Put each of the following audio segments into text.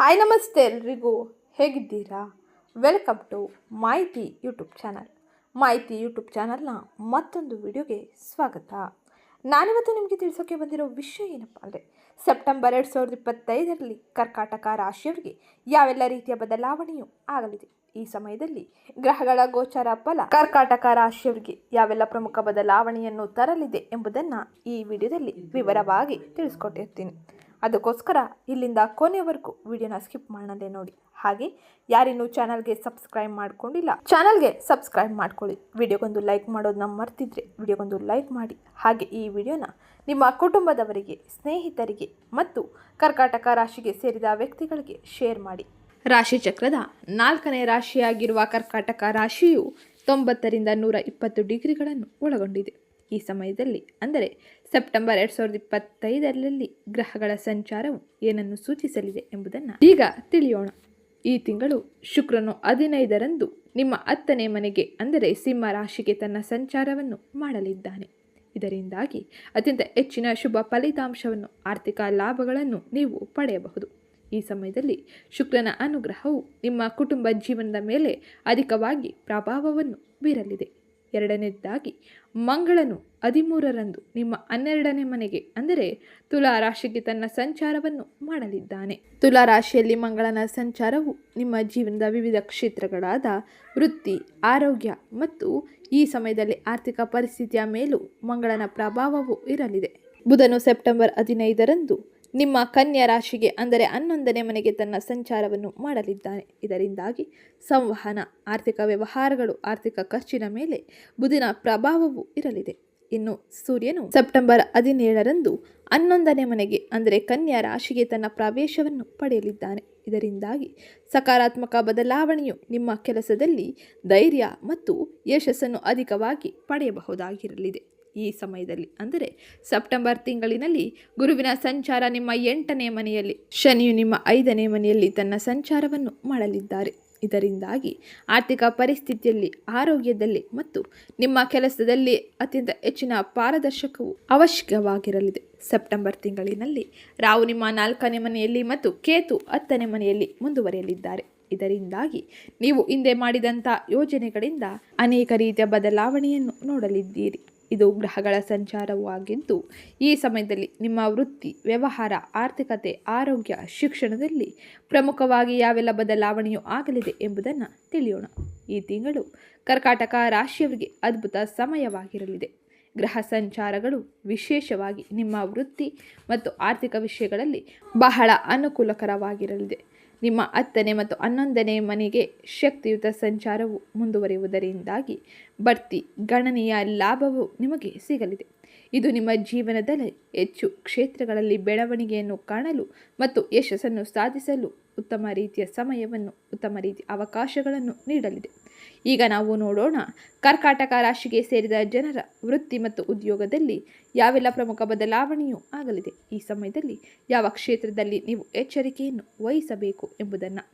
Hi ನಮಸ್ತೆ ಎಲ್ರಿಗೂ. ಹೇಗಿದ್ದೀರಾ? Welcome to Mahiti YouTube channel Mahiti YouTube ಚಾನಲ್ನ ಮತ್ತೊಂದು ವಿಡಿಯೋಗೆ ಸ್ವಾಗತ. ನಾನಿವತ್ತು ನಿಮಗೆ ತಿಳಿಸೋಕೆ ಬಂದಿರೋ ವಿಷಯ ಏನಪ್ಪ ಅಂದರೆ ಸೆಪ್ಟೆಂಬರ್ ಎರಡು ಸಾವಿರದ ಇಪ್ಪತ್ತೈದರಲ್ಲಿ ಕರ್ಕಾಟಕ ರಾಶಿಯವರಿಗೆ ಯಾವೆಲ್ಲ ರೀತಿಯ ಬದಲಾವಣೆಯು ಆಗಲಿದೆ. ಈ ಸಮಯದಲ್ಲಿ ಗ್ರಹಗಳ ಗೋಚರ ಫಲ ಕರ್ಕಾಟಕ ರಾಶಿಯವರಿಗೆ ಯಾವೆಲ್ಲ ಪ್ರಮುಖ ಬದಲಾವಣೆಯನ್ನು ತರಲಿದೆ ಎಂಬುದನ್ನು ಈ ವಿಡಿಯೋದಲ್ಲಿ ವಿವರವಾಗಿ ತಿಳಿಸ್ಕೊಟ್ಟಿರ್ತೀನಿ. ಅದಕ್ಕೋಸ್ಕರ ಇಲ್ಲಿಂದ ಕೊನೆವರೆಗೂ ವಿಡಿಯೋನ ಸ್ಕಿಪ್ ಮಾಡದೆ ನೋಡಿ. ಹಾಗೆ ಯಾರಿನ್ನೂ ಚಾನಲ್ಗೆ ಸಬ್ಸ್ಕ್ರೈಬ್ ಮಾಡ್ಕೊಂಡಿಲ್ಲ, ಚಾನಲ್ಗೆ ಸಬ್ಸ್ಕ್ರೈಬ್ ಮಾಡ್ಕೊಳ್ಳಿ. ವಿಡಿಯೋಗೊಂದು ಲೈಕ್ ಮಾಡೋದನ್ನ ಮರ್ತಿದ್ರೆ ವಿಡಿಯೋಗೊಂದು ಲೈಕ್ ಮಾಡಿ. ಹಾಗೆ ಈ ವಿಡಿಯೋನ ನಿಮ್ಮ ಕುಟುಂಬದವರಿಗೆ, ಸ್ನೇಹಿತರಿಗೆ ಮತ್ತು ಕರ್ಕಾಟಕ ರಾಶಿಗೆ ಸೇರಿದ ವ್ಯಕ್ತಿಗಳಿಗೆ ಶೇರ್ ಮಾಡಿ. ರಾಶಿ ಚಕ್ರದ ನಾಲ್ಕನೇ ರಾಶಿಯಾಗಿರುವ ಕರ್ಕಾಟಕ ರಾಶಿಯು ತೊಂಬತ್ತರಿಂದ ನೂರ ಇಪ್ಪತ್ತು ಡಿಗ್ರಿಗಳನ್ನು ಒಳಗೊಂಡಿದೆ. ಈ ಸಮಯದಲ್ಲಿ. ಅಂದರೆ ಸೆಪ್ಟೆಂಬರ್ ಎರಡು ಸಾವಿರದ ಇಪ್ಪತ್ತೈದರಲ್ಲಿ ಗ್ರಹಗಳ ಸಂಚಾರವು ಏನನ್ನು ಸೂಚಿಸಲಿದೆ ಎಂಬುದನ್ನು ಈಗ ತಿಳಿಯೋಣ. ಈ ತಿಂಗಳು ಶುಕ್ರನು ಹದಿನೈದರಂದು ನಿಮ್ಮ ಹತ್ತನೇ ಮನೆಗೆ, ಅಂದರೆ ಸಿಂಹ ರಾಶಿಗೆ ತನ್ನ ಸಂಚಾರವನ್ನು ಮಾಡಲಿದ್ದಾನೆ. ಇದರಿಂದಾಗಿ ಅತ್ಯಂತ ಹೆಚ್ಚಿನ ಶುಭ ಫಲಿತಾಂಶವನ್ನು, ಆರ್ಥಿಕ ಲಾಭಗಳನ್ನು ನೀವು ಪಡೆಯಬಹುದು. ಈ ಸಮಯದಲ್ಲಿ ಶುಕ್ರನ ಅನುಗ್ರಹವು ನಿಮ್ಮ ಕುಟುಂಬ ಜೀವನದ ಮೇಲೆ ಅಧಿಕವಾಗಿ ಪ್ರಭಾವವನ್ನು ಬೀರಲಿದೆ. ಎರಡನೇದಾಗಿ ಮಂಗಳನು ಹದಿಮೂರರಂದು ನಿಮ್ಮ ಹನ್ನೆರಡನೇ ಮನೆಗೆ, ಅಂದರೆ ತುಲಾ ರಾಶಿಗೆ ತನ್ನ ಸಂಚಾರವನ್ನು ಮಾಡಲಿದ್ದಾನೆ. ತುಲಾ ರಾಶಿಯಲ್ಲಿ ಮಂಗಳನ ಸಂಚಾರವು ನಿಮ್ಮ ಜೀವನದ ವಿವಿಧ ಕ್ಷೇತ್ರಗಳಾದ ವೃತ್ತಿ, ಆರೋಗ್ಯ ಮತ್ತು ಈ ಸಮಯದಲ್ಲಿ ಆರ್ಥಿಕ ಪರಿಸ್ಥಿತಿಯ ಮೇಲೂ ಮಂಗಳನ ಪ್ರಭಾವವು ಇರಲಿದೆ. ಬುಧನು ಸೆಪ್ಟೆಂಬರ್ ಹದಿನೈದರಂದು ನಿಮ್ಮ ಕನ್ಯಾ ರಾಶಿಗೆ, ಅಂದರೆ ಹನ್ನೊಂದನೇ ಮನೆಗೆ ತನ್ನ ಸಂಚಾರವನ್ನು ಮಾಡಲಿದ್ದಾನೆ. ಇದರಿಂದಾಗಿ ಸಂವಹನ, ಆರ್ಥಿಕ ವ್ಯವಹಾರಗಳು, ಆರ್ಥಿಕ ಖರ್ಚಿನ ಮೇಲೆ ಬುಧನ ಪ್ರಭಾವವು ಇರಲಿದೆ. ಇನ್ನು ಸೂರ್ಯನು ಸೆಪ್ಟೆಂಬರ್ ಹದಿನೇಳರಂದು ಹನ್ನೊಂದನೇ ಮನೆಗೆ, ಅಂದರೆ ಕನ್ಯಾ ರಾಶಿಗೆ ತನ್ನ ಪ್ರವೇಶವನ್ನು ಪಡೆಯಲಿದ್ದಾನೆ. ಇದರಿಂದಾಗಿ ಸಕಾರಾತ್ಮಕ ಬದಲಾವಣೆಯು ನಿಮ್ಮ ಕೆಲಸದಲ್ಲಿ ಧೈರ್ಯ ಮತ್ತು ಯಶಸ್ಸನ್ನು ಅಧಿಕವಾಗಿ ಪಡೆಯಬಹುದಾಗಿರಲಿದೆ. ಈ ಸಮಯದಲ್ಲಿ. ಅಂದರೆ ಸೆಪ್ಟೆಂಬರ್ ತಿಂಗಳಿನಲ್ಲಿ ಗುರುವಿನ ಸಂಚಾರ ನಿಮ್ಮ ಎಂಟನೇ ಮನೆಯಲ್ಲಿ, ಶನಿಯು ನಿಮ್ಮ ಐದನೇ ಮನೆಯಲ್ಲಿ ತನ್ನ ಸಂಚಾರವನ್ನು ಮಾಡಲಿದ್ದಾರೆ. ಇದರಿಂದಾಗಿ ಆರ್ಥಿಕ ಪರಿಸ್ಥಿತಿಯಲ್ಲಿ, ಆರೋಗ್ಯದಲ್ಲಿ ಮತ್ತು ನಿಮ್ಮ ಕೆಲಸದಲ್ಲಿ ಅತ್ಯಂತ ಹೆಚ್ಚಿನ ಪಾರದರ್ಶಕವು ಅವಶ್ಯಕವಾಗಿರಲಿದೆ. ಸೆಪ್ಟೆಂಬರ್ ತಿಂಗಳಿನಲ್ಲಿ ರಾವು ನಿಮ್ಮ ನಾಲ್ಕನೇ ಮನೆಯಲ್ಲಿ ಮತ್ತು ಕೇತು ಹತ್ತನೇ ಮನೆಯಲ್ಲಿ ಮುಂದುವರಿಯಲಿದ್ದಾರೆ. ಇದರಿಂದಾಗಿ ನೀವು ಹಿಂದೆ ಮಾಡಿದಂಥ ಯೋಜನೆಗಳಿಂದ ಅನೇಕ ರೀತಿಯ ಬದಲಾವಣೆಯನ್ನು ನೋಡಲಿದ್ದೀರಿ. ಇದು ಗ್ರಹಗಳ ಸಂಚಾರವೂ ಆಗಿದ್ದು ಈ ಸಮಯದಲ್ಲಿ ನಿಮ್ಮ ವೃತ್ತಿ, ವ್ಯವಹಾರ, ಆರ್ಥಿಕತೆ, ಆರೋಗ್ಯ, ಶಿಕ್ಷಣದಲ್ಲಿ ಪ್ರಮುಖವಾಗಿ ಯಾವೆಲ್ಲ ಬದಲಾವಣೆಯೂ ಆಗಲಿದೆ ಎಂಬುದನ್ನು ತಿಳಿಯೋಣ. ಈ ತಿಂಗಳು ಕರ್ಕಾಟಕ ರಾಶಿಯವರಿಗೆ ಅದ್ಭುತ ಸಮಯವಾಗಿರಲಿದೆ. ಗ್ರಹ ಸಂಚಾರಗಳು ವಿಶೇಷವಾಗಿ ನಿಮ್ಮ ವೃತ್ತಿ ಮತ್ತು ಆರ್ಥಿಕ ವಿಷಯಗಳಲ್ಲಿ ಬಹಳ ಅನುಕೂಲಕರವಾಗಿರಲಿದೆ. ನಿಮ್ಮ ಹತ್ತನೇ ಮತ್ತು ಹನ್ನೊಂದನೇ ಮನೆಗೆ ಶಕ್ತಿಯುತ ಸಂಚಾರವು ಮುಂದುವರಿಯುವುದರಿಂದಾಗಿ ಬಡ್ತಿ ಗಣನೀಯ ಲಾಭವು ನಿಮಗೆ ಸಿಗಲಿದೆ. ಇದು ನಿಮ್ಮ ಜೀವನದಲ್ಲಿ ಹೆಚ್ಚು ಕ್ಷೇತ್ರಗಳಲ್ಲಿ ಬೆಳವಣಿಗೆಯನ್ನು ಕಾಣಲು ಮತ್ತು ಯಶಸ್ಸನ್ನು ಸಾಧಿಸಲು ಉತ್ತಮ ರೀತಿಯ ಸಮಯವನ್ನು, ಉತ್ತಮ ರೀತಿಯ ಅವಕಾಶಗಳನ್ನು ನೀಡಲಿದೆ. ಈಗ ನಾವು ನೋಡೋಣ, ಕರ್ಕಾಟಕ ರಾಶಿಗೆ ಸೇರಿದ ಜನರ ವೃತ್ತಿ ಮತ್ತು ಉದ್ಯೋಗದಲ್ಲಿ ಯಾವೆಲ್ಲ ಪ್ರಮುಖ ಬದಲಾವಣೆಯೂ ಆಗಲಿದೆ. ಈ ಸಮಯದಲ್ಲಿ ಯಾವ ಕ್ಷೇತ್ರದಲ್ಲಿ ನೀವು ಎಚ್ಚರಿಕೆಯನ್ನು ವಹಿಸಬೇಕು ಎಂಬುದನ್ನು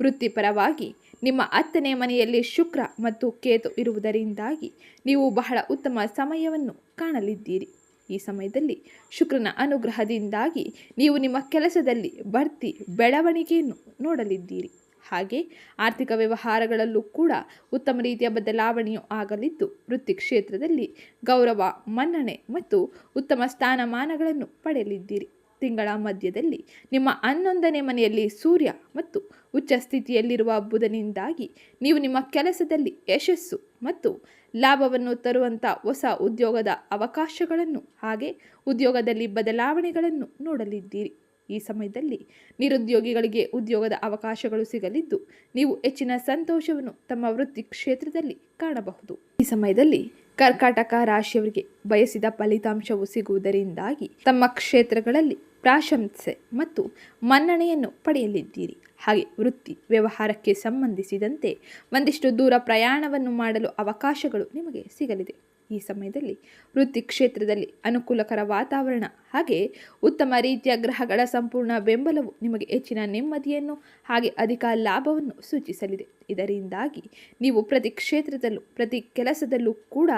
ವೃತ್ತಿಪರವಾಗಿ ನಿಮ್ಮ ಹತ್ತನೇ ಮನೆಯಲ್ಲಿ ಶುಕ್ರ ಮತ್ತು ಕೇತು ಇರುವುದರಿಂದಾಗಿ ನೀವು ಬಹಳ ಉತ್ತಮ ಸಮಯವನ್ನು ಕಾಣಲಿದ್ದೀರಿ. ಈ ಸಮಯದಲ್ಲಿ ಶುಕ್ರನ ಅನುಗ್ರಹದಿಂದಾಗಿ ನೀವು ನಿಮ್ಮ ಕೆಲಸದಲ್ಲಿ ಬರ್ತಿ ಬೆಳವಣಿಗೆಯನ್ನು ನೋಡಲಿದ್ದೀರಿ. ಹಾಗೆ ಆರ್ಥಿಕ ವ್ಯವಹಾರಗಳಲ್ಲೂ ಕೂಡ ಉತ್ತಮ ರೀತಿಯ ಬದಲಾವಣೆಯೂ ಆಗಲಿದ್ದು ವೃತ್ತಿ ಕ್ಷೇತ್ರದಲ್ಲಿ ಗೌರವ, ಮನ್ನಣೆ ಮತ್ತು ಉತ್ತಮ ಸ್ಥಾನಮಾನಗಳನ್ನು ಪಡೆಯಲಿದ್ದೀರಿ. ತಿಂಗಳ ಮಧ್ಯದಲ್ಲಿ ನಿಮ್ಮ ಹನ್ನೊಂದನೇ ಮನೆಯಲ್ಲಿ ಸೂರ್ಯ ಮತ್ತು ಉಚ್ಚ ಸ್ಥಿತಿಯಲ್ಲಿರುವ ಬುಧನಿಂದಾಗಿ ನೀವು ನಿಮ್ಮ ಕೆಲಸದಲ್ಲಿ ಯಶಸ್ಸು ಮತ್ತು ಲಾಭವನ್ನು ತರುವಂಥ ಹೊಸ ಉದ್ಯೋಗದ ಅವಕಾಶಗಳನ್ನು ಹಾಗೆ ಉದ್ಯೋಗದಲ್ಲಿ ಬದಲಾವಣೆಗಳನ್ನು ನೋಡಲಿದ್ದೀರಿ. ಈ ಸಮಯದಲ್ಲಿ ನಿರುದ್ಯೋಗಿಗಳಿಗೆ ಉದ್ಯೋಗದ ಅವಕಾಶಗಳು ಸಿಗಲಿದ್ದು, ನೀವು ಹೆಚ್ಚಿನ ಸಂತೋಷವನ್ನು ತಮ್ಮ ವೃತ್ತಿ ಕ್ಷೇತ್ರದಲ್ಲಿ ಕಾಣಬಹುದು. ಈ ಸಮಯದಲ್ಲಿ ಕರ್ಕಾಟಕ ರಾಶಿಯವರಿಗೆ ಬಯಸಿದ ಫಲಿತಾಂಶವು ಸಿಗುವುದರಿಂದಾಗಿ ತಮ್ಮ ಕ್ಷೇತ್ರಗಳಲ್ಲಿ ಪ್ರಾಶಂಸೆ ಮತ್ತು ಮನ್ನಣೆಯನ್ನು ಪಡೆಯಲಿದ್ದೀರಿ. ಹಾಗೆ ವೃತ್ತಿ ವ್ಯವಹಾರಕ್ಕೆ ಸಂಬಂಧಿಸಿದಂತೆ ಒಂದಿಷ್ಟು ದೂರ ಪ್ರಯಾಣವನ್ನು ಮಾಡಲು ಅವಕಾಶಗಳು ನಿಮಗೆ ಸಿಗಲಿದೆ. ಈ ಸಮಯದಲ್ಲಿ ವೃತ್ತಿ ಕ್ಷೇತ್ರದಲ್ಲಿ ಅನುಕೂಲಕರ ವಾತಾವರಣ ಹಾಗೆ ಉತ್ತಮ ರೀತಿಯ ಗ್ರಹಗಳ ಸಂಪೂರ್ಣ ಬೆಂಬಲವು ನಿಮಗೆ ಹೆಚ್ಚಿನ ನೆಮ್ಮದಿಯನ್ನು ಹಾಗೆ ಅಧಿಕ ಲಾಭವನ್ನು ಸೂಚಿಸಲಿದೆ. ಇದರಿಂದಾಗಿ ನೀವು ಪ್ರತಿ ಕ್ಷೇತ್ರದಲ್ಲೂ, ಪ್ರತಿ ಕೆಲಸದಲ್ಲೂ ಕೂಡ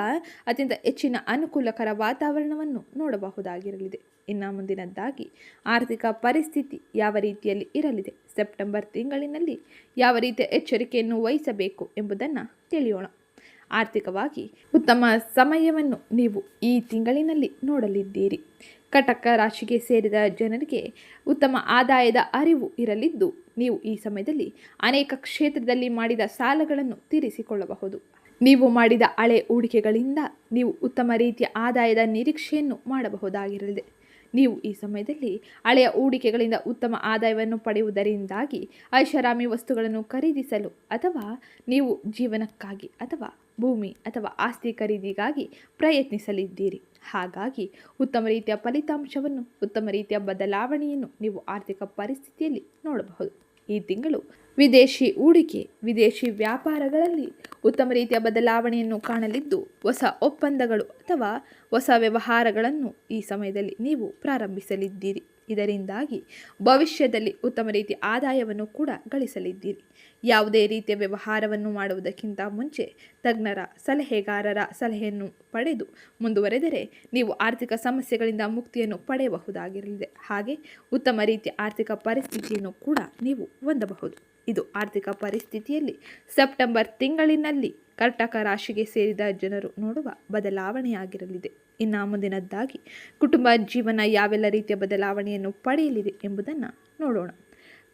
ಅತ್ಯಂತ ಹೆಚ್ಚಿನ ಅನುಕೂಲಕರ ವಾತಾವರಣವನ್ನು ನೋಡಬಹುದಾಗಿರಲಿದೆ. ಇನ್ನು ಮುಂದಿನದ್ದಾಗಿ, ಆರ್ಥಿಕ ಪರಿಸ್ಥಿತಿ ಯಾವ ರೀತಿಯಲ್ಲಿ ಇರಲಿದೆ? ಸೆಪ್ಟೆಂಬರ್ ತಿಂಗಳಿನಲ್ಲಿ ಯಾವ ರೀತಿಯ ಎಚ್ಚರಿಕೆಯನ್ನು ವಹಿಸಬೇಕು ಎಂಬುದನ್ನು ತಿಳಿಯೋಣ. ಆರ್ಥಿಕವಾಗಿ ಉತ್ತಮ ಸಮಯವನ್ನು ನೀವು ಈ ತಿಂಗಳಿನಲ್ಲಿ ನೋಡಲಿದ್ದೀರಿ. ಕಟಕ ರಾಶಿಗೆ ಸೇರಿದ ಜನರಿಗೆ ಉತ್ತಮ ಆದಾಯದ ಅರಿವು ಇರಲಿದ್ದು, ನೀವು ಈ ಸಮಯದಲ್ಲಿ ಅನೇಕ ಕ್ಷೇತ್ರದಲ್ಲಿ ಮಾಡಿದ ಸಾಲಗಳನ್ನು ತೀರಿಸಿಕೊಳ್ಳಬಹುದು. ನೀವು ಮಾಡಿದ ಹಳೆ ಹೂಡಿಕೆಗಳಿಂದ ನೀವು ಉತ್ತಮ ರೀತಿಯ ಆದಾಯದ ನಿರೀಕ್ಷೆಯನ್ನು ಮಾಡಬಹುದಾಗಿರಲಿದೆ. ನೀವು ಈ ಸಮಯದಲ್ಲಿ ಹಳೆಯ ಹೂಡಿಕೆಗಳಿಂದ ಉತ್ತಮ ಆದಾಯವನ್ನು ಪಡೆಯುವುದರಿಂದಾಗಿ ಐಷಾರಾಮಿ ವಸ್ತುಗಳನ್ನು ಖರೀದಿಸಲು ಅಥವಾ ನೀವು ಜೀವನಕ್ಕಾಗಿ ಅಥವಾ ಭೂಮಿ ಅಥವಾ ಆಸ್ತಿ ಖರೀದಿಗಾಗಿ ಪ್ರಯತ್ನಿಸಲಿದ್ದೀರಿ. ಹಾಗಾಗಿ ಉತ್ತಮ ರೀತಿಯ ಫಲಿತಾಂಶವನ್ನು, ಉತ್ತಮ ರೀತಿಯ ಬದಲಾವಣೆಯನ್ನು ನೀವು ಆರ್ಥಿಕ ಪರಿಸ್ಥಿತಿಯಲ್ಲಿ ನೋಡಬಹುದು. ಈ ತಿಂಗಳು ವಿದೇಶಿ ಹೂಡಿಕೆ, ವಿದೇಶಿ ವ್ಯಾಪಾರಗಳಲ್ಲಿ ಉತ್ತಮ ರೀತಿಯ ಬದಲಾವಣೆಯನ್ನು ಕಾಣಲಿದ್ದು, ಹೊಸ ಒಪ್ಪಂದಗಳು ಅಥವಾ ಹೊಸ ವ್ಯವಹಾರಗಳನ್ನು ಈ ಸಮಯದಲ್ಲಿ ನೀವು ಪ್ರಾರಂಭಿಸಲಿದ್ದೀರಿ. ಇದರಿಂದಾಗಿ ಭವಿಷ್ಯದಲ್ಲಿ ಉತ್ತಮ ರೀತಿಯ ಆದಾಯವನ್ನು ಕೂಡ ಗಳಿಸಲಿದ್ದೀರಿ. ಯಾವುದೇ ರೀತಿಯ ವ್ಯವಹಾರವನ್ನು ಮಾಡುವುದಕ್ಕಿಂತ ಮುಂಚೆ ತಜ್ಞರ ಸಲಹೆಗಾರರ ಸಲಹೆಯನ್ನು ಪಡೆದು ಮುಂದುವರೆದರೆ ನೀವು ಆರ್ಥಿಕ ಸಮಸ್ಯೆಗಳಿಂದ ಮುಕ್ತಿಯನ್ನು ಪಡೆಯಬಹುದಾಗಿರಲಿದೆ. ಹಾಗೆ ಉತ್ತಮ ರೀತಿಯ ಆರ್ಥಿಕ ಪರಿಸ್ಥಿತಿಯನ್ನು ಕೂಡ ನೀವು ಹೊಂದಬಹುದು. ಇದು ಆರ್ಥಿಕ ಪರಿಸ್ಥಿತಿಯಲ್ಲಿ ಸೆಪ್ಟೆಂಬರ್ ತಿಂಗಳಿನಲ್ಲಿ ಕರ್ಟಕ ರಾಶಿಗೆ ಸೇರಿದ ಜನರು ನೋಡುವ ಬದಲಾವಣೆಯಾಗಿರಲಿದೆ. ಇನ್ನು ಮುಂದಿನದ್ದಾಗಿ ಕುಟುಂಬ ಜೀವನ ಯಾವೆಲ್ಲ ರೀತಿಯ ಬದಲಾವಣೆಯನ್ನು ಪಡೆಯಲಿದೆ ಎಂಬುದನ್ನು ನೋಡೋಣ.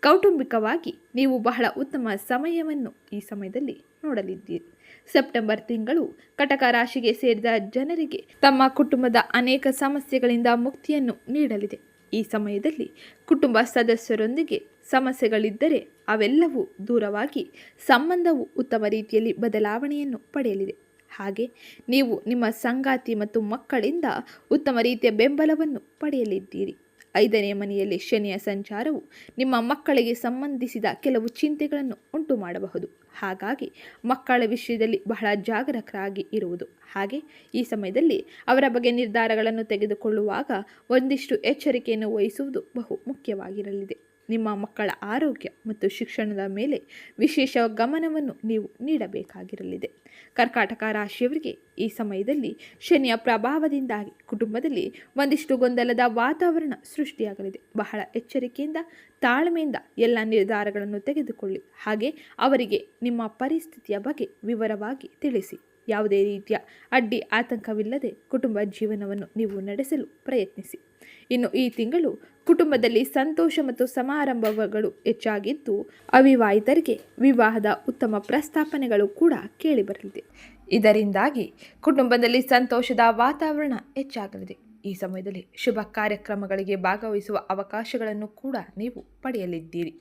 ಕೌಟುಂಬಿಕವಾಗಿ ನೀವು ಬಹಳ ಉತ್ತಮ ಸಮಯವನ್ನು ಈ ಸಮಯದಲ್ಲಿ ನೋಡಲಿದ್ದೀರಿ. ಸೆಪ್ಟೆಂಬರ್ ತಿಂಗಳು ಕಟಕ ರಾಶಿಗೆ ಸೇರಿದ ಜನರಿಗೆ ತಮ್ಮ ಕುಟುಂಬದ ಅನೇಕ ಸಮಸ್ಯೆಗಳಿಂದ ಮುಕ್ತಿಯನ್ನು ನೀಡಲಿದೆ. ಈ ಸಮಯದಲ್ಲಿ ಕುಟುಂಬ ಸದಸ್ಯರೊಂದಿಗೆ ಸಮಸ್ಯೆಗಳಿದ್ದರೆ ಅವೆಲ್ಲವೂ ದೂರವಾಗಿ ಸಂಬಂಧವು ಉತ್ತಮ ರೀತಿಯಲ್ಲಿ ಬದಲಾವಣೆಯನ್ನು ಪಡೆಯಲಿದೆ. ಹಾಗೆ ನೀವು ನಿಮ್ಮ ಸಂಗಾತಿ ಮತ್ತು ಮಕ್ಕಳಿಂದ ಉತ್ತಮ ರೀತಿಯ ಬೆಂಬಲವನ್ನು ಪಡೆಯಲಿದ್ದೀರಿ. ಐದನೇ ಮನೆಯಲ್ಲಿ ಶನಿಯ ಸಂಚಾರವು ನಿಮ್ಮ ಮಕ್ಕಳಿಗೆ ಸಂಬಂಧಿಸಿದ ಕೆಲವು ಚಿಂತೆಗಳನ್ನು ಉಂಟು ಮಾಡಬಹುದು ಹಾಗಾಗಿ ಮಕ್ಕಳ ವಿಷಯದಲ್ಲಿ ಬಹಳ ಜಾಗರೂಕರಾಗಿ ಇರುವುದು. ಹಾಗೆ ಈ ಸಮಯದಲ್ಲಿ ಅವರ ಬಗ್ಗೆ ನಿರ್ಧಾರಗಳನ್ನು ತೆಗೆದುಕೊಳ್ಳುವಾಗ ಒಂದಿಷ್ಟು ಎಚ್ಚರಿಕೆಯನ್ನು ವಹಿಸುವುದು ಬಹು ಮುಖ್ಯವಾಗಿರಲಿದೆ. ನಿಮ್ಮ ಮಕ್ಕಳ ಆರೋಗ್ಯ ಮತ್ತು ಶಿಕ್ಷಣದ ಮೇಲೆ ವಿಶೇಷ ಗಮನವನ್ನು ನೀವು ನೀಡಬೇಕಾಗಿರಲಿದೆ. ಕರ್ಕಾಟಕ ರಾಶಿಯವರಿಗೆ ಈ ಸಮಯದಲ್ಲಿ ಶನಿಯ ಪ್ರಭಾವದಿಂದಾಗಿ ಕುಟುಂಬದಲ್ಲಿ ಒಂದಿಷ್ಟು ಗೊಂದಲದ ವಾತಾವರಣ ಸೃಷ್ಟಿಯಾಗಲಿದೆ. ಬಹಳ ಎಚ್ಚರಿಕೆಯಿಂದ, ತಾಳ್ಮೆಯಿಂದ ಎಲ್ಲ ನಿರ್ಧಾರಗಳನ್ನು ತೆಗೆದುಕೊಳ್ಳಿ. ಹಾಗೆ ಅವರಿಗೆ ನಿಮ್ಮ ಪರಿಸ್ಥಿತಿಯ ಬಗ್ಗೆ ವಿವರವಾಗಿ ತಿಳಿಸಿ. ಯಾವುದೇ ರೀತಿಯ ಅಡ್ಡಿ ಆತಂಕವಿಲ್ಲದೆ ಕುಟುಂಬ ಜೀವನವನ್ನು ನೀವು ನಡೆಸಲು ಪ್ರಯತ್ನಿಸಿ. ಇನ್ನು ಈ ತಿಂಗಳು ಕುಟುಂಬದಲ್ಲಿ ಸಂತೋಷ ಮತ್ತು ಸಮಾರಂಭಗಳು ಹೆಚ್ಚಾಗಿದ್ದು, ಅವಿವಾಹಿತರಿಗೆ ವಿವಾಹದ ಉತ್ತಮ ಪ್ರಸ್ತಾಪನೆಗಳು ಕೂಡ ಕೇಳಿಬರಲಿದೆ. ಇದರಿಂದಾಗಿ ಕುಟುಂಬದಲ್ಲಿ ಸಂತೋಷದ ವಾತಾವರಣ ಹೆಚ್ಚಾಗಲಿದೆ. ಈ ಸಮಯದಲ್ಲಿ ಶುಭ ಕಾರ್ಯಕ್ರಮಗಳಿಗೆ ಭಾಗವಹಿಸುವ ಅವಕಾಶಗಳನ್ನು ಕೂಡ ನೀವು ಪಡೆಯಲಿದ್ದೀರಿ.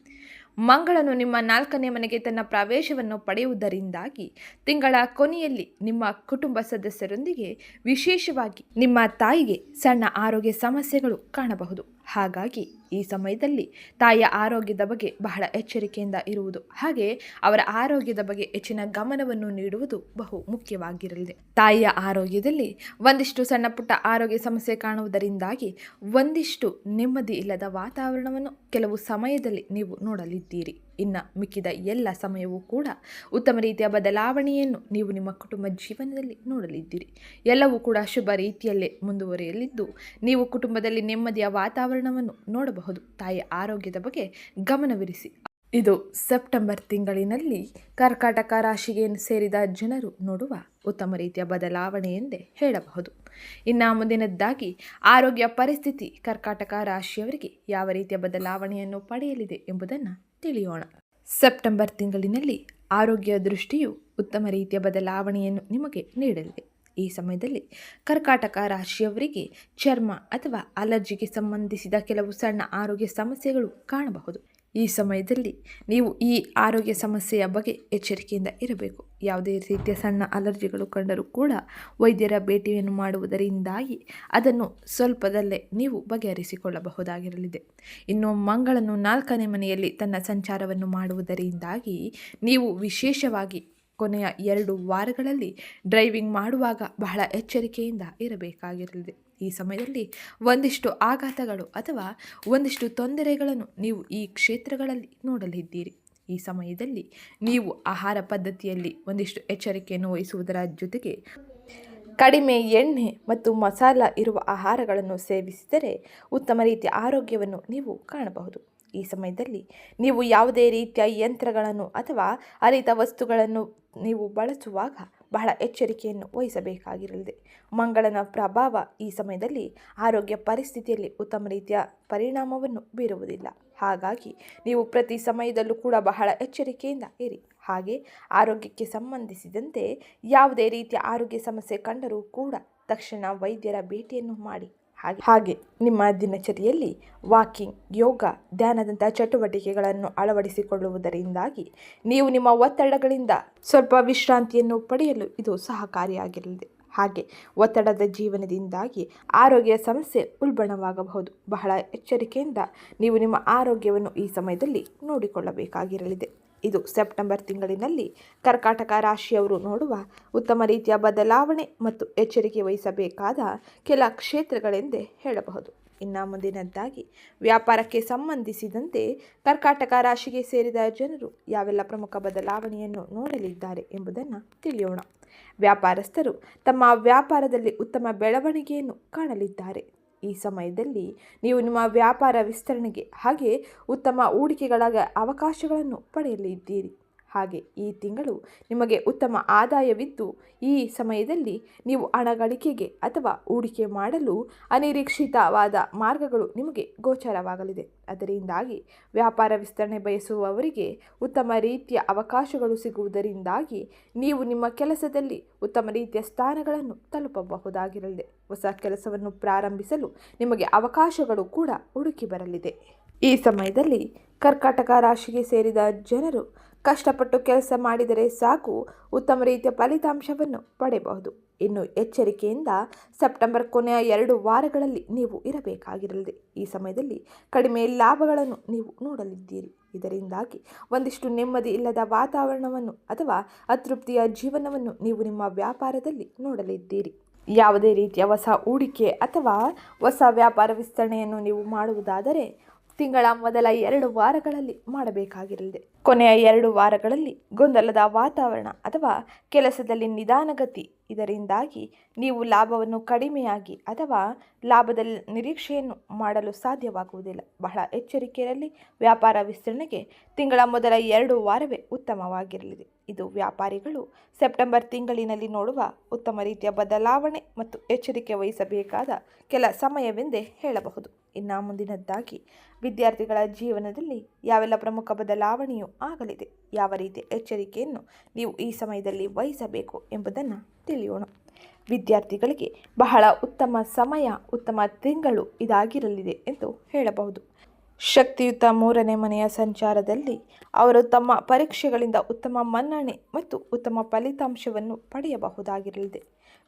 ಮಂಗಳನು ನಿಮ್ಮ ನಾಲ್ಕನೇ ಮನೆಗೆ ತನ್ನ ಪ್ರವೇಶವನ್ನು ಪಡೆಯುವುದರಿಂದಾಗಿ ತಿಂಗಳ ಕೊನೆಯಲ್ಲಿ ನಿಮ್ಮ ಕುಟುಂಬ ಸದಸ್ಯರೊಂದಿಗೆ ವಿಶೇಷವಾಗಿ ನಿಮ್ಮ ತಾಯಿಗೆ ಸಣ್ಣ ಆರೋಗ್ಯ ಸಮಸ್ಯೆಗಳು ಕಾಣಬಹುದು. ಹಾಗಾಗಿ ಈ ಸಮಯದಲ್ಲಿ ತಾಯಿಯ ಆರೋಗ್ಯದ ಬಗ್ಗೆ ಬಹಳ ಎಚ್ಚರಿಕೆಯಿಂದ ಇರುವುದು. ಹಾಗೆ ಅವರ ಆರೋಗ್ಯದ ಬಗ್ಗೆ ಹೆಚ್ಚಿನ ಗಮನವನ್ನು ನೀಡುವುದು ಬಹು ಮುಖ್ಯವಾಗಿರಲಿದೆ. ತಾಯಿಯ ಆರೋಗ್ಯದಲ್ಲಿ ಒಂದಿಷ್ಟು ಸಣ್ಣ ಪುಟ್ಟ ಆರೋಗ್ಯ ಸಮಸ್ಯೆ ಕಾಣುವುದರಿಂದಾಗಿ ಒಂದಿಷ್ಟು ನೆಮ್ಮದಿ ಇಲ್ಲದ ವಾತಾವರಣವನ್ನು ಕೆಲವು ಸಮಯದಲ್ಲಿ ನೀವು ನೋಡಲಿದ್ದೀರಿ. ಇನ್ನು ಮಿಕ್ಕಿದ ಎಲ್ಲ ಸಮಯವೂ ಕೂಡ ಉತ್ತಮ ರೀತಿಯ ಬದಲಾವಣೆಯನ್ನು ನೀವು ನಿಮ್ಮ ಕುಟುಂಬ ಜೀವನದಲ್ಲಿ ನೋಡಲಿದ್ದೀರಿ. ಎಲ್ಲವೂ ಕೂಡ ಶುಭ ರೀತಿಯಲ್ಲೇ ಮುಂದುವರಿಯಲಿದ್ದು, ನೀವು ಕುಟುಂಬದಲ್ಲಿ ನೆಮ್ಮದಿಯ ವಾತಾವರಣವನ್ನು ನೋಡಬಹುದು. ತಾಯಿಯ ಆರೋಗ್ಯದ ಬಗ್ಗೆ ಗಮನವಿರಿಸಿ. ಇದು ಸೆಪ್ಟೆಂಬರ್ ತಿಂಗಳಿನಲ್ಲಿ ಕರ್ಕಾಟಕ ರಾಶಿಗೆ ಸೇರಿದ ಜನರು ನೋಡುವ ಉತ್ತಮ ರೀತಿಯ ಬದಲಾವಣೆ ಎಂದೇ ಹೇಳಬಹುದು. ಇನ್ನು ಮುಂದಿನದ್ದಾಗಿ, ಆರೋಗ್ಯ ಪರಿಸ್ಥಿತಿ ಕರ್ಕಾಟಕ ರಾಶಿಯವರಿಗೆ ಯಾವ ರೀತಿಯ ಬದಲಾವಣೆಯನ್ನು ಪಡೆಯಲಿದೆ ಎಂಬುದನ್ನು ತಿಳಿಯೋಣ. ಸೆಪ್ಟೆಂಬರ್ ತಿಂಗಳಿನಲ್ಲಿ ಆರೋಗ್ಯ ದೃಷ್ಟಿಯು ಉತ್ತಮ ರೀತಿಯ ಬದಲಾವಣೆಯನ್ನು ನಿಮಗೆ ನೀಡಲಿದೆ. ಈ ಸಮಯದಲ್ಲಿ ಕರ್ಕಾಟಕ ರಾಶಿಯವರಿಗೆ ಚರ್ಮ ಅಥವಾ ಅಲರ್ಜಿಗೆ ಸಂಬಂಧಿಸಿದ ಕೆಲವು ಸಣ್ಣ ಆರೋಗ್ಯ ಸಮಸ್ಯೆಗಳು ಕಾಣಬಹುದು. ಈ ಸಮಯದಲ್ಲಿ ನೀವು ಈ ಆರೋಗ್ಯ ಸಮಸ್ಯೆಯ ಬಗ್ಗೆ ಎಚ್ಚರಿಕೆಯಿಂದ ಇರಬೇಕು. ಯಾವುದೇ ರೀತಿಯ ಸಣ್ಣ ಅಲರ್ಜಿಗಳು ಕಂಡರೂ ಕೂಡ ವೈದ್ಯರ ಭೇಟಿಯನ್ನು ಮಾಡುವುದರಿಂದಾಗಿ ಅದನ್ನು ಸ್ವಲ್ಪದಲ್ಲೇ ನೀವು ಬಗೆಹರಿಸಿಕೊಳ್ಳಬಹುದಾಗಿರಲಿದೆ. ಇನ್ನು ಮಂಗಳನು ನಾಲ್ಕನೇ ಮನೆಯಲ್ಲಿ ತನ್ನ ಸಂಚಾರವನ್ನು ಮಾಡುವುದರಿಂದಾಗಿ ನೀವು ವಿಶೇಷವಾಗಿ ಕೊನೆಯ ಎರಡು ವಾರಗಳಲ್ಲಿ ಡ್ರೈವಿಂಗ್ ಮಾಡುವಾಗ ಬಹಳ ಎಚ್ಚರಿಕೆಯಿಂದ ಇರಬೇಕಾಗಿರಲಿದೆ. ಈ ಸಮಯದಲ್ಲಿ ಒಂದಿಷ್ಟು ಆಘಾತಗಳು ಅಥವಾ ಒಂದಿಷ್ಟು ತೊಂದರೆಗಳನ್ನು ನೀವು ಈ ಕ್ಷೇತ್ರಗಳಲ್ಲಿ ನೋಡಲಿದ್ದೀರಿ. ಈ ಸಮಯದಲ್ಲಿ ನೀವು ಆಹಾರ ಪದ್ಧತಿಯಲ್ಲಿ ಒಂದಿಷ್ಟು ಎಚ್ಚರಿಕೆಯನ್ನು ವಹಿಸುವುದರ ಜೊತೆಗೆ ಕಡಿಮೆ ಎಣ್ಣೆ ಮತ್ತು ಮಸಾಲ ಇರುವ ಆಹಾರಗಳನ್ನು ಸೇವಿಸಿದರೆ ಉತ್ತಮ ರೀತಿಯ ಆರೋಗ್ಯವನ್ನು ನೀವು ಕಾಣಬಹುದು. ಈ ಸಮಯದಲ್ಲಿ ನೀವು ಯಾವುದೇ ರೀತಿಯ ಯಂತ್ರಗಳನ್ನು ಅಥವಾ ಅರಿತ ವಸ್ತುಗಳನ್ನು ನೀವು ಬಳಸುವಾಗ ಬಹಳ ಎಚ್ಚರಿಕೆಯನ್ನು ವಹಿಸಬೇಕಾಗಿರಲಿದೆ. ಮಂಗಳನ ಪ್ರಭಾವ ಈ ಸಮಯದಲ್ಲಿ ಆರೋಗ್ಯ ಪರಿಸ್ಥಿತಿಯಲ್ಲಿ ಉತ್ತಮ ರೀತಿಯ ಪರಿಣಾಮವನ್ನು ಬೀರುವುದಿಲ್ಲ. ಹಾಗಾಗಿ ನೀವು ಪ್ರತಿ ಸಮಯದಲ್ಲೂ ಕೂಡ ಬಹಳ ಎಚ್ಚರಿಕೆಯಿಂದ ಇರಿ. ಹಾಗೆ ಆರೋಗ್ಯಕ್ಕೆ ಸಂಬಂಧಿಸಿದಂತೆ ಯಾವುದೇ ರೀತಿಯ ಆರೋಗ್ಯ ಸಮಸ್ಯೆ ಕಂಡರೂ ಕೂಡ ತಕ್ಷಣ ವೈದ್ಯರ ಭೇಟಿಯನ್ನು ಮಾಡಿ. ಹಾಗೆ ಹಾಗೆ ನಿಮ್ಮ ದಿನಚರಿಯಲ್ಲಿ ವಾಕಿಂಗ್, ಯೋಗ ಧ್ಯಾನದಂತಹ ಚಟುವಟಿಕೆಗಳನ್ನು ಅಳವಡಿಸಿಕೊಳ್ಳುವುದರಿಂದಾಗಿ ನೀವು ನಿಮ್ಮ ಒತ್ತಡಗಳಿಂದ ಸ್ವಲ್ಪ ವಿಶ್ರಾಂತಿಯನ್ನು ಪಡೆಯಲು ಇದು ಸಹಕಾರಿಯಾಗಿರಲಿದೆ ಹಾಗೆ ಒತ್ತಡದ ಜೀವನದಿಂದಾಗಿ ಆರೋಗ್ಯ ಸಮಸ್ಯೆ ಉಲ್ಬಣವಾಗಬಹುದು. ಬಹಳ ಎಚ್ಚರಿಕೆಯಿಂದ ನೀವು ನಿಮ್ಮ ಆರೋಗ್ಯವನ್ನು ಈ ಸಮಯದಲ್ಲಿ ನೋಡಿಕೊಳ್ಳಬೇಕಾಗಿರಲಿದೆ. ಇದು ಸೆಪ್ಟೆಂಬರ್ ತಿಂಗಳಿನಲ್ಲಿ ಕರ್ಕಾಟಕ ರಾಶಿಯವರು ನೋಡುವ ಉತ್ತಮ ರೀತಿಯ ಬದಲಾವಣೆ ಮತ್ತು ಎಚ್ಚರಿಕೆ ವಹಿಸಬೇಕಾದ ಕೆಲ ಕ್ಷೇತ್ರಗಳೆಂದೇ ಹೇಳಬಹುದು. ಇನ್ನು ಮುಂದಿನದ್ದಾಗಿ, ವ್ಯಾಪಾರಕ್ಕೆ ಸಂಬಂಧಿಸಿದಂತೆ ಕರ್ಕಾಟಕ ರಾಶಿಗೆ ಸೇರಿದ ಜನರು ಯಾವೆಲ್ಲ ಪ್ರಮುಖ ಬದಲಾವಣೆಯನ್ನು ನೋಡಲಿದ್ದಾರೆ ಎಂಬುದನ್ನು ತಿಳಿಯೋಣ. ವ್ಯಾಪಾರಸ್ಥರು ತಮ್ಮ ವ್ಯಾಪಾರದಲ್ಲಿ ಉತ್ತಮ ಬೆಳವಣಿಗೆಯನ್ನು ಕಾಣಲಿದ್ದಾರೆ. ಈ ಸಮಯದಲ್ಲಿ ನೀವು ನಿಮ್ಮ ವ್ಯಾಪಾರ ವಿಸ್ತರಣೆಗೆ ಹಾಗೆ ಉತ್ತಮ ಹೂಡಿಕೆಗಳ ಅವಕಾಶಗಳನ್ನು ಪಡೆಯಲಿದ್ದೀರಿ. ಹಾಗೆ ಈ ತಿಂಗಳು ನಿಮಗೆ ಉತ್ತಮ ಆದಾಯವಿದ್ದು, ಈ ಸಮಯದಲ್ಲಿ ನೀವು ಹಣ ಗಳಿಕೆಗೆ ಅಥವಾ ಹೂಡಿಕೆ ಮಾಡಲು ಅನಿರೀಕ್ಷಿತವಾದ ಮಾರ್ಗಗಳು ನಿಮಗೆ ಗೋಚರವಾಗಲಿದೆ. ಅದರಿಂದಾಗಿ ವ್ಯಾಪಾರ ವಿಸ್ತರಣೆ ಬಯಸುವವರಿಗೆ ಉತ್ತಮ ರೀತಿಯ ಅವಕಾಶಗಳು ಸಿಗುವುದರಿಂದಾಗಿ ನೀವು ನಿಮ್ಮ ಕೆಲಸದಲ್ಲಿ ಉತ್ತಮ ರೀತಿಯ ಸ್ಥಾನಗಳನ್ನು ತಲುಪಬಹುದಾಗಿರಲಿದೆ. ಹೊಸ ಕೆಲಸವನ್ನು ಪ್ರಾರಂಭಿಸಲು ನಿಮಗೆ ಅವಕಾಶಗಳು ಕೂಡ ಹುಡುಕಿ ಬರಲಿದೆ. ಈ ಸಮಯದಲ್ಲಿ ಕರ್ಕಾಟಕ ರಾಶಿಗೆ ಸೇರಿದ ಜನರು ಕಷ್ಟಪಟ್ಟು ಕೆಲಸ ಮಾಡಿದರೆ ಸಾಕು, ಉತ್ತಮ ರೀತಿಯ ಫಲಿತಾಂಶವನ್ನು ಪಡೆಯಬಹುದು. ಇನ್ನು ಎಚ್ಚರಿಕೆಯಿಂದ ಸೆಪ್ಟೆಂಬರ್ ಕೊನೆಯ ಎರಡು ವಾರಗಳಲ್ಲಿ ನೀವು ಇರಬೇಕಾಗಿರಲಿದೆ. ಈ ಸಮಯದಲ್ಲಿ ಕಡಿಮೆ ಲಾಭಗಳನ್ನು ನೀವು ನೋಡಲಿದ್ದೀರಿ. ಇದರಿಂದಾಗಿ ಒಂದಿಷ್ಟು ನೆಮ್ಮದಿ ಇಲ್ಲದ ವಾತಾವರಣವನ್ನು ಅಥವಾ ಅತೃಪ್ತಿಯ ಜೀವನವನ್ನು ನೀವು ನಿಮ್ಮ ವ್ಯಾಪಾರದಲ್ಲಿ ನೋಡಲಿದ್ದೀರಿ. ಯಾವುದೇ ರೀತಿಯ ಹೊಸ ಹೂಡಿಕೆ ಅಥವಾ ಹೊಸ ವ್ಯಾಪಾರ ವಿಸ್ತರಣೆಯನ್ನು ನೀವು ಮಾಡುವುದಾದರೆ ತಿಂಗಳ ಮೊದಲ ಎರಡು ವಾರಗಳಲ್ಲಿ ಮಾಡಬೇಕಾಗಿರಲಿದೆ. ಕೊನೆಯ ಎರಡು ವಾರಗಳಲ್ಲಿ ಗೊಂದಲದ ವಾತಾವರಣ ಅಥವಾ ಕೆಲಸದಲ್ಲಿ ನಿಧಾನಗತಿ ಇದರಿಂದಾಗಿ ನೀವು ಲಾಭವನ್ನು ಕಡಿಮೆಯಾಗಿ ಅಥವಾ ಲಾಭದ ನಿರೀಕ್ಷೆಯನ್ನು ಮಾಡಲು ಸಾಧ್ಯವಾಗುವುದಿಲ್ಲ. ಬಹಳ ಎಚ್ಚರಿಕೆಯಲ್ಲಿ ವ್ಯಾಪಾರ ವಿಸ್ತರಣೆಗೆ ತಿಂಗಳ ಮೊದಲ ಎರಡು ವಾರವೇ ಉತ್ತಮವಾಗಿರಲಿದೆ. ಇದು ವ್ಯಾಪಾರಿಗಳು ಸೆಪ್ಟೆಂಬರ್ ತಿಂಗಳಿನಲ್ಲಿ ನೋಡುವ ಉತ್ತಮ ರೀತಿಯ ಬದಲಾವಣೆ ಮತ್ತು ಎಚ್ಚರಿಕೆ ವಹಿಸಬೇಕಾದ ಕೆಲ ಸಮಯವೆಂದೇ ಹೇಳಬಹುದು. ಇನ್ನು ಮುಂದಿನದ್ದಾಗಿ ವಿದ್ಯಾರ್ಥಿಗಳ ಜೀವನದಲ್ಲಿ ಯಾವೆಲ್ಲ ಪ್ರಮುಖ ಬದಲಾವಣೆಯು ಆಗಲಿದೆ, ಯಾವ ರೀತಿಯ ಎಚ್ಚರಿಕೆಯನ್ನು ನೀವು ಈ ಸಮಯದಲ್ಲಿ ವಹಿಸಬೇಕು ಎಂಬುದನ್ನು ತಿಳಿಯೋಣ. ವಿದ್ಯಾರ್ಥಿಗಳಿಗೆ ಬಹಳ ಉತ್ತಮ ಸಮಯ, ಉತ್ತಮ ತಿಂಗಳು ಇದಾಗಿರಲಿದೆ ಎಂದು ಹೇಳಬಹುದು. ಶಕ್ತಿಯುತ ಮೂರನೇ ಮನೆಯ ಸಂಚಾರದಲ್ಲಿ ಅವರು ತಮ್ಮ ಪರೀಕ್ಷೆಗಳಿಂದ ಉತ್ತಮ ಮನ್ನಣೆ ಮತ್ತು ಉತ್ತಮ ಫಲಿತಾಂಶವನ್ನು ಪಡೆಯಬಹುದಾಗಿರಲಿದೆ.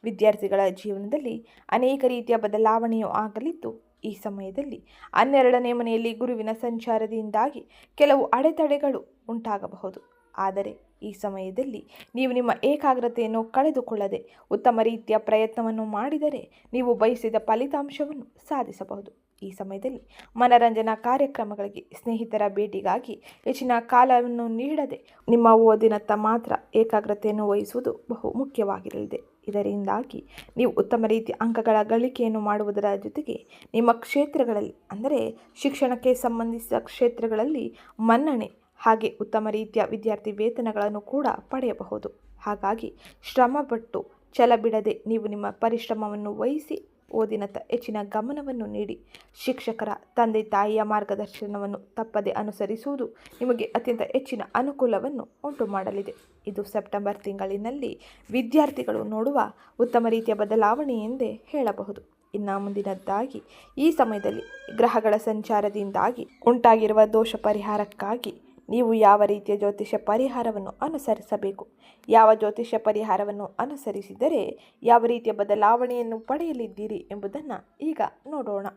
ವಿದ್ಯಾರ್ಥಿಗಳ ಜೀವನದಲ್ಲಿ ಅನೇಕ ರೀತಿಯ ಬದಲಾವಣೆಯು ಆಗಲಿದ್ದು ಈ ಸಮಯದಲ್ಲಿ ಹನ್ನೆರಡನೇ ಮನೆಯಲ್ಲಿ ಗುರುವಿನ ಸಂಚಾರದಿಂದಾಗಿ ಕೆಲವು ಅಡೆತಡೆಗಳು ಉಂಟಾಗಬಹುದು. ಆದರೆ ಈ ಸಮಯದಲ್ಲಿ ನೀವು ನಿಮ್ಮ ಏಕಾಗ್ರತೆಯನ್ನು ಕಳೆದುಕೊಳ್ಳದೆ ಉತ್ತಮ ರೀತಿಯ ಪ್ರಯತ್ನವನ್ನು ಮಾಡಿದರೆ ನೀವು ಬಯಸಿದ ಫಲಿತಾಂಶವನ್ನು ಸಾಧಿಸಬಹುದು. ಈ ಸಮಯದಲ್ಲಿ ಮನರಂಜನಾ ಕಾರ್ಯಕ್ರಮಗಳಿಗೆ ಸ್ನೇಹಿತರ ಭೇಟಿಗಾಗಿ ಹೆಚ್ಚಿನ ಕಾಲವನ್ನು ನೀಡದೆ ನಿಮ್ಮ ಓದಿನತ್ತ ಮಾತ್ರ ಏಕಾಗ್ರತೆಯನ್ನು ವಹಿಸುವುದು ಬಹು ಮುಖ್ಯವಾಗಿರಲಿದೆ. ಇದರಿಂದಾಗಿ ನೀವು ಉತ್ತಮ ರೀತಿಯ ಅಂಕಗಳ ಗಳಿಕೆಯನ್ನು ಮಾಡುವುದರ ಜೊತೆಗೆ ನಿಮ್ಮ ಕ್ಷೇತ್ರಗಳಲ್ಲಿ, ಅಂದರೆ ಶಿಕ್ಷಣಕ್ಕೆ ಸಂಬಂಧಿಸಿದ ಕ್ಷೇತ್ರಗಳಲ್ಲಿ ಮನ್ನಣೆ ಹಾಗೆ ಉತ್ತಮ ರೀತಿಯ ವಿದ್ಯಾರ್ಥಿ ವೇತನಗಳನ್ನು ಕೂಡ ಪಡೆಯಬಹುದು. ಹಾಗಾಗಿ ಶ್ರಮಪಟ್ಟು ಛಲ ಬಿಡದೆ ನೀವು ನಿಮ್ಮ ಪರಿಶ್ರಮವನ್ನು ವಹಿಸಿ ಓದಿನತ್ತ ಹೆಚ್ಚಿನ ಗಮನವನ್ನು ನೀಡಿ. ಶಿಕ್ಷಕರ ತಂದೆ ತಾಯಿಯ ಮಾರ್ಗದರ್ಶನವನ್ನು ತಪ್ಪದೆ ಅನುಸರಿಸುವುದು ನಿಮಗೆ ಅತ್ಯಂತ ಹೆಚ್ಚಿನ ಅನುಕೂಲವನ್ನು ಉಂಟು ಮಾಡಲಿದೆ ಇದು ಸೆಪ್ಟೆಂಬರ್ ತಿಂಗಳಿನಲ್ಲಿ ವಿದ್ಯಾರ್ಥಿಗಳು ನೋಡುವ ಉತ್ತಮ ರೀತಿಯ ಬದಲಾವಣೆ ಎಂದೇ ಹೇಳಬಹುದು. ಇನ್ನು ಮುಂದಿನದ್ದಾಗಿ, ಈ ಸಮಯದಲ್ಲಿ ಗ್ರಹಗಳ ಸಂಚಾರದಿಂದಾಗಿ ಉಂಟಾಗಿರುವ ದೋಷ ಪರಿಹಾರಕ್ಕಾಗಿ ನೀವು ಯಾವ ರೀತಿಯ ಜ್ಯೋತಿಷ್ಯ ಪರಿಹಾರವನ್ನು ಅನುಸರಿಸಬೇಕು? ಯಾವ ಜ್ಯೋತಿಷ್ಯ ಪರಿಹಾರವನ್ನು ಅನುಸರಿಸಿದರೆ ಯಾವ ರೀತಿಯ ಬದಲಾವಣೆಯನ್ನು ಪಡೆಯಲಿದ್ದೀರಿ ಎಂಬುದನ್ನು ಈಗ ನೋಡೋಣ.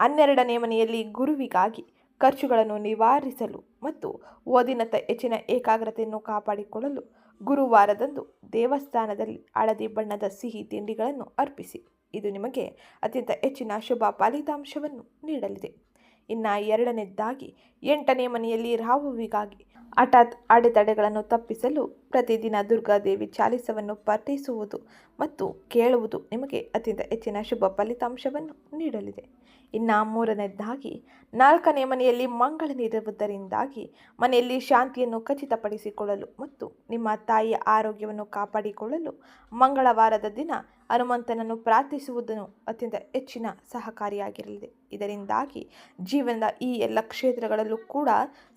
ಹನ್ನೆರಡನೇ ಮನೆಯಲ್ಲಿ ಗುರುವಿಗಾಗಿ ಖರ್ಚುಗಳನ್ನು ನಿವಾರಿಸಲು ಮತ್ತು ಓದಿನತ್ತ ಹೆಚ್ಚಿನ ಏಕಾಗ್ರತೆಯನ್ನು ಕಾಪಾಡಿಕೊಳ್ಳಲು ಗುರುವಾರದಂದು ದೇವಸ್ಥಾನದಲ್ಲಿ ಹಳದಿ ಬಣ್ಣದ ಸಿಹಿ ತಿಂಡಿಗಳನ್ನು ಅರ್ಪಿಸಿ. ಇದು ನಿಮಗೆ ಅತ್ಯಂತ ಹೆಚ್ಚಿನ ಶುಭ ಫಲಿತಾಂಶವನ್ನು ನೀಡಲಿದೆ. ಇನ್ನು ಎರಡನೇದಾಗಿ ಎಂಟನೇ ಮನೆಯಲ್ಲಿ ರಾಹುವಿಗಾಗಿ ಹಠಾತ್ ಅಡೆತಡೆಗಳನ್ನು ತಪ್ಪಿಸಲು ಪ್ರತಿದಿನ ದುರ್ಗಾದೇವಿ ಚಾಲಿಸವನ್ನು ಪಠಿಸುವುದು ಮತ್ತು ಕೇಳುವುದು ನಿಮಗೆ ಅತ್ಯಂತ ಹೆಚ್ಚಿನ ಶುಭ ಫಲಿತಾಂಶವನ್ನು ನೀಡಲಿದೆ. ಇನ್ನು ಮೂರನೇದಾಗಿ, ನಾಲ್ಕನೇ ಮನೆಯಲ್ಲಿ ಮಂಗಳನಿರುವುದರಿಂದಾಗಿ ಮನೆಯಲ್ಲಿ ಶಾಂತಿಯನ್ನು ಖಚಿತಪಡಿಸಿಕೊಳ್ಳಲು ಮತ್ತು ನಿಮ್ಮ ತಾಯಿಯ ಆರೋಗ್ಯವನ್ನು ಕಾಪಾಡಿಕೊಳ್ಳಲು ಮಂಗಳವಾರದ ದಿನ ಹನುಮಂತನನ್ನು ಪ್ರಾರ್ಥಿಸುವುದನ್ನು ಅತ್ಯಂತ ಹೆಚ್ಚಿನ ಸಹಕಾರಿಯಾಗಿರಲಿದೆ. ಇದರಿಂದಾಗಿ ಜೀವನದ ಈ ಎಲ್ಲ ಕ್ಷೇತ್ರಗಳಲ್ಲೂ ಕೂಡ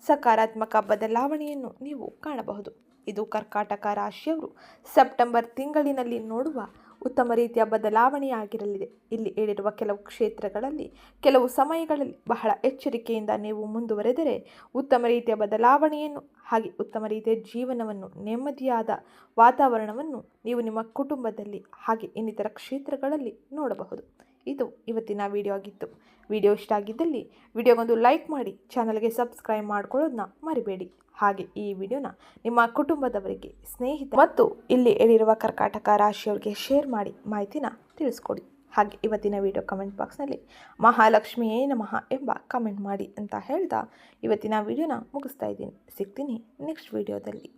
ಸಕಾರಾತ್ಮಕ ಬದಲಾವಣೆಯನ್ನು ನೀವು ಕಾಣಬಹುದು. ಇದು ಕರ್ಕಾಟಕ ರಾಶಿಯವರು ಸೆಪ್ಟೆಂಬರ್ ತಿಂಗಳಿನಲ್ಲಿ ನೋಡುವ ಉತ್ತಮ ರೀತಿಯ ಬದಲಾವಣೆಯಾಗಿರಲಿದೆ. ಇಲ್ಲಿ ಹೇಳಿರುವ ಕೆಲವು ಕ್ಷೇತ್ರಗಳಲ್ಲಿ, ಕೆಲವು ಸಮಯಗಳಲ್ಲಿ ಬಹಳ ಎಚ್ಚರಿಕೆಯಿಂದ ನೀವು ಮುಂದುವರೆದರೆ ಉತ್ತಮ ರೀತಿಯ ಬದಲಾವಣೆಯನ್ನು, ಹಾಗೆ ಉತ್ತಮ ರೀತಿಯ ಜೀವನವನ್ನು, ನೆಮ್ಮದಿಯಾದ ವಾತಾವರಣವನ್ನು ನೀವು ನಿಮ್ಮ ಕುಟುಂಬದಲ್ಲಿ, ಹಾಗೆ ಇನ್ನಿತರ ಕ್ಷೇತ್ರಗಳಲ್ಲಿ ನೋಡಬಹುದು. ಇದು ಇವತ್ತಿನ ವಿಡಿಯೋ ಆಗಿತ್ತು. ವಿಡಿಯೋ ಇಷ್ಟ ಆಗಿದ್ದಲ್ಲಿ ವಿಡಿಯೋಗೊಂದು ಲೈಕ್ ಮಾಡಿ ಚಾನಲ್ಗೆ ಸಬ್ಸ್ಕ್ರೈಬ್ ಮಾಡ್ಕೊಳ್ಳೋದನ್ನ ಮರಿಬೇಡಿ. ಹಾಗೆ ಈ ವಿಡಿಯೋನ ನಿಮ್ಮ ಕುಟುಂಬದವರಿಗೆ, ಸ್ನೇಹಿತ ಮತ್ತು ಇಲ್ಲಿ ಹೇಳಿರುವ ಕರ್ಕಾಟಕ ರಾಶಿಯವರಿಗೆ ಶೇರ್ ಮಾಡಿ ಮಾಹಿತಿನ ತಿಳಿಸ್ಕೊಡಿ. ಹಾಗೆ ಇವತ್ತಿನ ವಿಡಿಯೋ ಕಮೆಂಟ್ ಬಾಕ್ಸ್ನಲ್ಲಿ ಮಹಾಲಕ್ಷ್ಮಿಯೇ ನಮಃ ಎಂಬ ಕಮೆಂಟ್ ಮಾಡಿ ಅಂತ ಹೇಳ್ತಾ ಇವತ್ತಿನ ವಿಡಿಯೋನ ಮುಗಿಸ್ತಾ ಇದ್ದೀನಿ. ಸಿಗ್ತೀನಿ ನೆಕ್ಸ್ಟ್ ವಿಡಿಯೋದಲ್ಲಿ